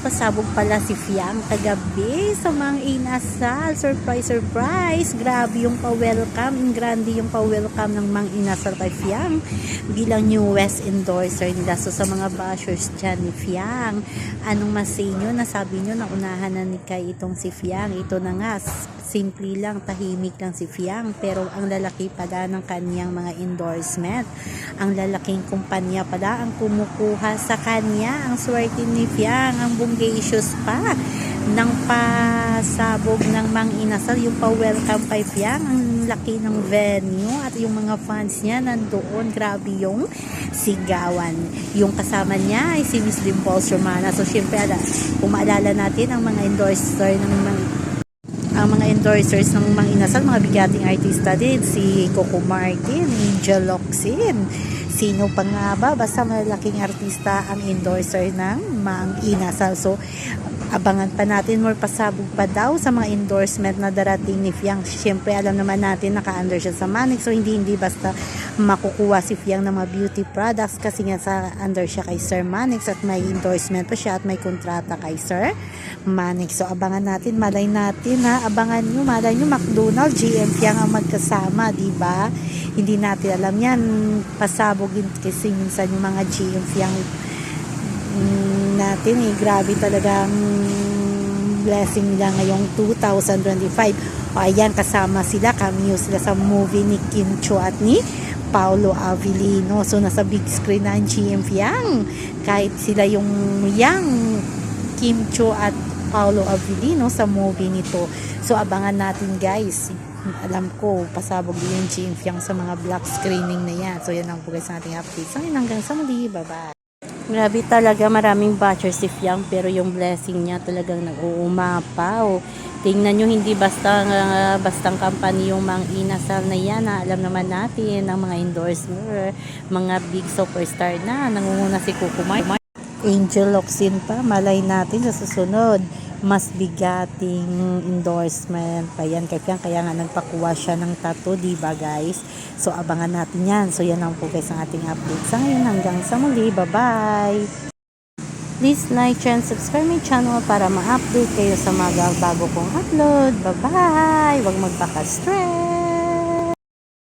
pasabog pala si Fiang kagabi sa mga inasal. Surprise, surprise. Grabe yung pa-welcome. Grande yung pa-welcome ng mga inasal kay Fiang bilang newest endorser nila. So sa mga bashers dyan ni Fiang, anong masay nyo? Nasabi nyo na unahan na ni Kai itong si Fiang. Ito na nga, simple lang, tahimik lang si Fiang. Pero ang lalaki pala ng kanyang mga endorsement. Ang lalaking kumpanya pala ang kumukuha sa kanya. Ang swerte ni Fiang, ang bungacious pa ng pasabog ng mang inasal, yung pa-welcome kay Fiang, ang laki ng venue at yung mga fans niya nandoon, grabe yung sigawan. Yung kasama niya ay si Miss Dimples Romana. So, syempre, ala, kung maalala natin ang mga endorser ng mga endorsers ng mga inasal, mga bigating artista din, si Coco Martin, Angel Locsin, sino pa nga ba, basta malaking artista ang endorser ng mga inasal. So, abangan pa natin more pasabog pa daw sa mga endorsement na darating ni Fiang. Siyempre, alam naman natin naka-under siya sa Manix, so hindi hindi basta makukuha si Fiang ng mga beauty products kasi nga sa under siya kay Sir Manix at may endorsement pa siya at may kontrata kay Sir Manix. So, abangan natin, malay natin ha, abangan nyo, malay nyo, McDonald, GM Fiang ang magkasama, di ba? Hindi natin alam yan, pasabogin kasi minsan yung mga GM Fiang natin eh. Grabe talagang blessing nila ngayong 2025. O ayan, kasama sila, cameo sila sa movie ni Kim Cho at ni Paolo Avellino. So, nasa big screen na ang GM Fiang. Kahit sila yung young Kim Cho at Paolo Avellino sa movie nito. So, abangan natin guys. Alam ko, pasabog yung GM Fiang sa mga black screening na yan. So, yan lang po guys ang ating update. So, hanggang sa muli. Bye-bye. Grabe talaga, maraming butcher si Fiang pero yung blessing niya talagang nag-uumapaw. Tingnan nyo, hindi basta uh, bastang company yung mga inasal na yan. Ha? Alam naman natin ang mga endorser, mga big superstar na. Nangunguna si Kuko Mart. Angel Locsin pa, malay natin sa susunod. Mas bigating endorsement pa yan kay Fiang. Kaya nga nagpakuha siya ng tattoo, di ba guys? So abangan natin yan. So yan lang po guys ang ating update sa ngayon. Hanggang sa muli. Bye-bye! Please like, and subscribe my channel para ma-update kayo sa mga bago kong upload. Bye-bye! Huwag magpaka-stress!